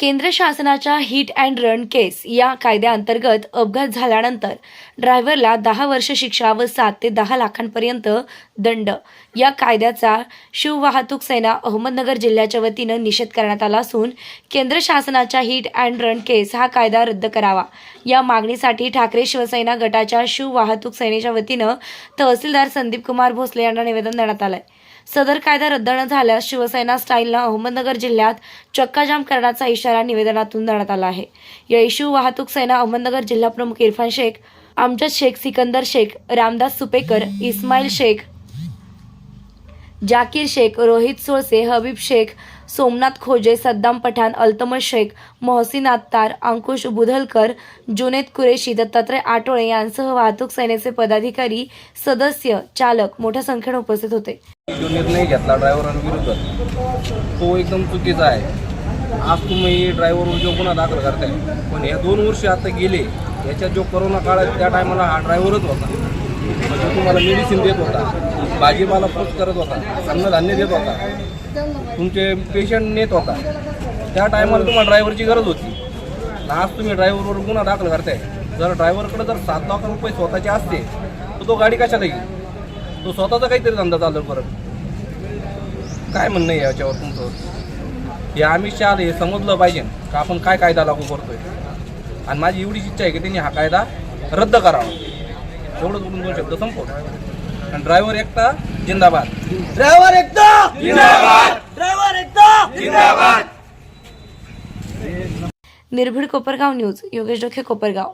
केंद्र शासनाच्या hit and run केस या कायद्याअंतर्गत अपघात झाल्यानंतर ड्रायव्हरला दहा वर्ष शिक्षा व सात ते दहा लाखांपर्यंत दंड. या कायद्याचा शिववाहतूक सेना अहमदनगर जिल्ह्याच्या वतीनं निषेध करण्यात आला असून केंद्र शासनाच्या हिट अँड रन केस हा कायदा रद्द करावा. या मागणीसाठी ठाकरे शिवसेना गटाच्या शिववाहतूक सेनेच्या वतीनं तहसीलदार संदीप कुमार भोसले यांना निवेदन देण्यात आलं आहे सदर कायदा रद्द न झाल्यास शिवसेना स्टाईलनं अहमदनगर जिल्ह्यात चक्काजाम करण्याचा इशारा निवेदनातून देण्यात आला आहे. या इशू वाहतूक सेना अहमदनगर जिल्हा प्रमुख इरफान शेख आमजद शेख सिकंदर शेख रामदास सुपेकर इस्माईल शेख जाकीर शेख रोहित सोळसे हबीब शेख सोमनाथ खोजे सद्दाम पठाण अल्तमश शेख मोहसिन आत्तार अंकुश बुधलकर जुनेद कुरेशी दत्तात्रय आटोळे यांसह वाहतूक सेनेचे पदाधिकारी सदस्य चालक मोठ्या संख्येने उपस्थित होते. जो निर्णय घेतला ड्रायव्हरांविरुद्ध तो एकदम चुकीचा आहे. आज तुम्ही ड्रायव्हरवर जो गुन्हा दाखल करताय पण या दोन वर्ष आता गेले याच्यात जो कोरोना काळात त्या टायमाला हा ड्रायव्हरच होता. म्हणजे तुम्हाला मेडिसिन देत होता भाजीपाला पोच करत होता अन्नधान्य देत होता तुमचे पेशंट नेत होता त्या टायमाला तुम्हाला ड्रायव्हरची गरज होती. आज तुम्ही ड्रायव्हरवर गुन्हा दाखल करताय. जर ड्रायव्हरकडे जर सात लाख रुपये स्वतःचे असते तर तो गाडी कशाला येईल तो स्वतःचा काहीतरी धंदा चालू परत काय म्हणणं आहे याच्यावर तुमचं? हे आम्ही शाल हे समजलं पाहिजे. का आपण काय कायदा लागू करतोय? आणि माझी एवढीच इच्छा आहे की त्यांनी हा कायदा रद्द करावा. एवढंच बोलून दोन शब्द संपवतो आणि ड्रायव्हर एकटा जिंदाबाद. ड्रायव्हर एकदा जिंदाबाद! ड्रायव्हर एकदा जिंदाबाद! निर्भीड कोपरगाव न्यूज योगेश डोखे कोपरगाव.